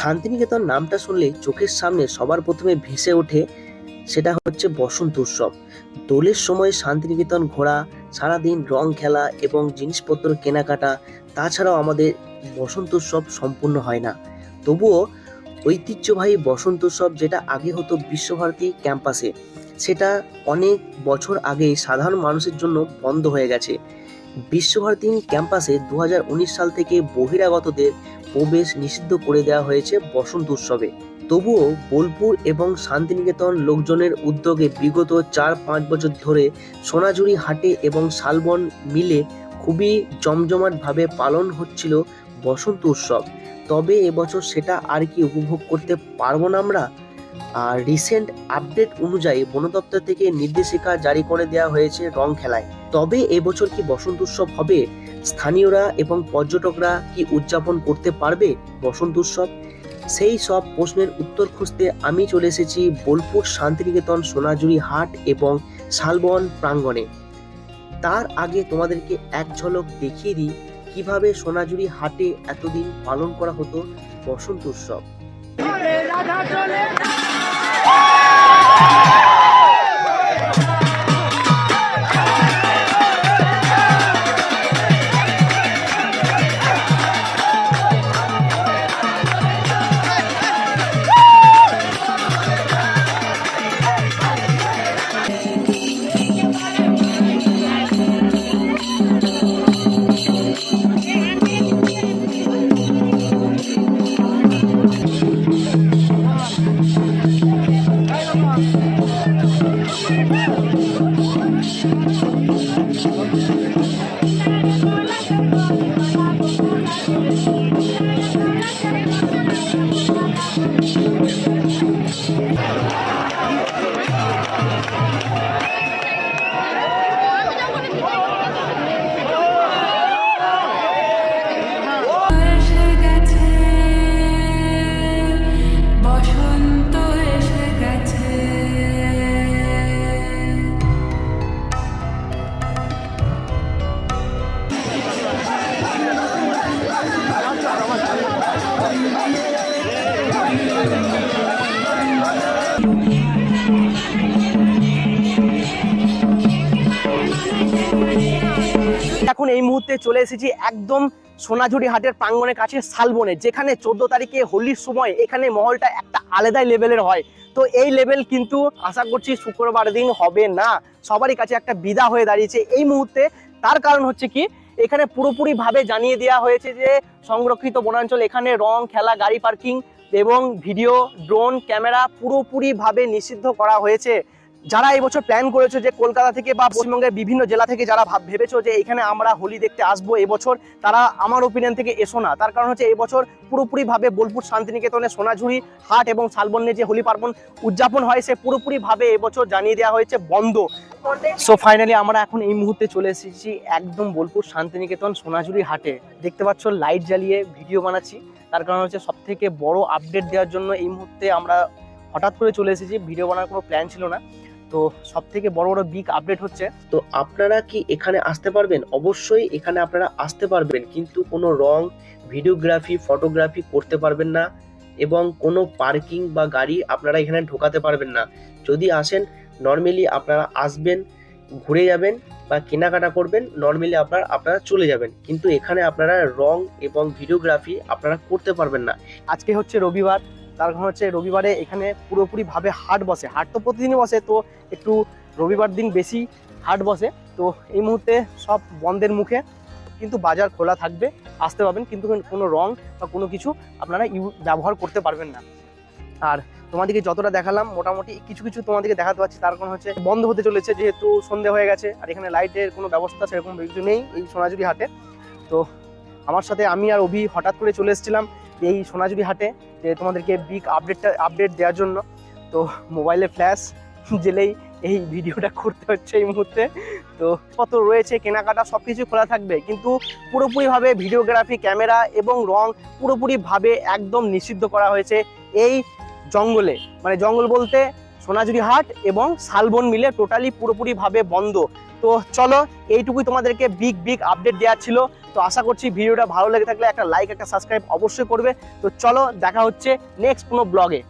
শান্তিনিকেতন নামটা শুনলে চোখের সামনে সবার প্রথমে ভেসে ওঠে, সেটা হচ্ছে বসন্ত উৎসব। দোলের সময় শান্তিনিকেতন ঘোরা, সারাদিন রং খেলা এবং জিনিসপত্র কেনাকাটা, তাছাড়াও আমাদের বসন্ত উৎসব সম্পূর্ণ হয় না। তবুও ঐতিহ্যবাহী বসন্ত উৎসব যেটা আগে হতো বিশ্বভারতী ক্যাম্পাসে, সেটা অনেক বছর আগেই সাধারণ মানুষের জন্য বন্ধ হয়ে গেছে। বিশ্বভারতী ক্যাম্পাসে দু হাজার উনিশ সাল থেকে বহিরাগতদের প্রবেশ নিষিদ্ধ করে দেওয়া হয়েছে বসন্ত উৎসবে। তবুও বোলপুর এবং শান্তিনিকেতন লোকজনের উদ্যোগে বিগত চার পাঁচ বছর ধরে সোনাঝুরি হাটে এবং শালবন মিলে খুবই জমজমাটভাবে পালন হচ্ছিল বসন্ত উৎসব। তবে এবছর সেটা আর কি উপভোগ করতে পারব না আমরা? আর রিসেন্ট আপডেট অনুযায়ী বন দপ্তর থেকে নির্দেশিকা জারি করে দেওয়া হয়েছে রং খেলায়। তবে এবছর কি বসন্ত উৎসব হবে? স্থানীয়রা এবং পর্যটকরা কি উদযাপন করতে পারবে বসন্ত উৎসব? সেই সব প্রশ্নের উত্তর খুঁজতে আমি চলে এসেছি বোলপুর শান্তিনিকেতন সোনাঝুরি হাট এবং শালবন প্রাঙ্গণে। তার আগে তোমাদেরকে এক ঝলক দেখিয়ে দিই, কীভাবে সোনাঝুরি হাটে এতদিন পালন করা হতো বসন্ত উৎসব। এসে এখন এই মুহূর্তে চলে এসেছি একদম সোনাঝুরি হাটের প্রাঙ্গনের কাছে, শালবনে, যেখানে চোদ্দ তারিখে হোলির সময় এখানে মহলটা একটা আলাদাই লেভেলের হয়। তো এই লেভেল কিন্তু আশা করছি শুক্রবার দিন হবে না। সবারই কাছে একটা বিদা হয়ে দাঁড়িয়েছে। এই মুহূর্তে তার কারণ হচ্ছে কি, এখানে পুরোপুরি ভাবে জানিয়ে দেওয়া হয়েছে যে সংরক্ষিত বনাঞ্চল, এখানে রং, খেলা, গাড়ি পার্কিং এবং ভিডিও ড্রোন ক্যামেরা পুরোপুরি ভাবে নিষিদ্ধ করা হয়েছে। যারা এই বছর প্ল্যান করেছ যে কলকাতা থেকে বা পশ্চিমবঙ্গের বিভিন্ন জেলা থেকে যারা ভাব ভেবেছো যে এখানে আমরা হোলি দেখতে আসব এবছর তারা আমার ওপিনিয়ন থেকে এসো না। তার কারণ হচ্ছে এবছর পুরোপুরি ভাবে বোলপুর শান্তিনিকেতনে সোনাঝুরি হাট এবং শালবন্যে যে হোলি পার্বণ উদযাপন হয়, সে পুরোপুরি ভাবে এবছর জানিয়ে দেওয়া হয়েছে বন্ধ। সো ফাইনালি আমরা এখন এই মুহূর্তে চলে এসেছি একদম বোলপুর শান্তিনিকেতন সোনাঝুরি হাটে। দেখতে পাচ্ছ লাইট জ্বালিয়ে ভিডিও বানাচ্ছি। তার কারণ হচ্ছে সব থেকে বড় আপডেট দেওয়ার জন্য এই মুহূর্তে আমরা হঠাৎ করে চলে এসেছি। ভিডিও বানার কোনো প্ল্যান ছিল না। তো সব থেকে বড় বড় বিগ আপডেট হচ্ছে তো আপনারা কি এখানে আসতে পারবেন? অবশ্যই এখানে আপনারা আসতে পারবেন কিন্তু কোনো রং ভিডিওগ্রাফি ফটোগ্রাফি করতে পারবেন না এবং কোনো পার্কিং বা গাড়ি আপনারা এখানে ঢোকাতে পারবেন না। যদি আসেন নর্মালি আপনারা আসবেন ঘুরে যাবেন বা কেনাকাটা করবেন নর্মালি আপনারা আপনারা চলে যাবেন। কিন্তু এখানে আপনারা রং এবং ভিডিওগ্রাফি আপনারা করতে পারবেন না। আজকে হচ্ছে রবিবার তার কারণ হচ্ছে রবিবারে এখানে পুরোপুরি ভাবে হাট বসে। হাট তো প্রতিদিনই বসে, তো একটু রবিবার দিন বেশি হাট বসে। তো এই মুহূর্তে সব বন্ধের মুখে কিন্তু বাজার খোলা থাকবে, আসতে পারবেন। কিন্তু কোনো রং বা কোনো কিছু আপনারা ইউ ব্যবহার করতে পারবেন না। আর তোমাদেরকে যতটা দেখালাম, মোটামুটি কিছু কিছু তোমাদেরকে দেখাতে পারছি তার কারণ হচ্ছে বন্ধ হতে চলেছে, যেহেতু সন্ধে হয়ে গেছে, আর এখানে লাইটের কোনো ব্যবস্থা সেরকম কিছু নেই এই সোনাঝুরি হাটে। তো আমার সাথে আমি আর অভি হঠাৎ করে চলে এসেছিলাম। এই সোনাঝুরি হাটে যে তোমাদেরকে বিগ আপডেটটা আপডেট দেওয়ার জন্য, তো মোবাইলে ফ্ল্যাশ জেলেই এই ভিডিওটা করতে হচ্ছে এই মুহূর্তে। তো কত রয়েছে, কেনাকাটা সব কিছু খোলা থাকবে, কিন্তু পুরোপুরিভাবে ভিডিওগ্রাফি ক্যামেরা এবং রং পুরোপুরিভাবে একদম নিষিদ্ধ করা হয়েছে এই জঙ্গলে। মানে জঙ্গল বলতে সোনাঝুরি হাট এবং শালবন মিলে টোটালি পুরোপুরিভাবে বন্ধ। তো চলো, এইটুকুই তোমাদেরকে বিগ বিগ আপডেট দেওয়া ছিল। তো আশা করছি ভিডিওটা ভালো লেগে থাকলে একটা লাইক একটা সাবস্ক্রাইব অবশ্যই করবে। তো চলো, দেখা হচ্ছে নেক্সট কোনো ব্লগে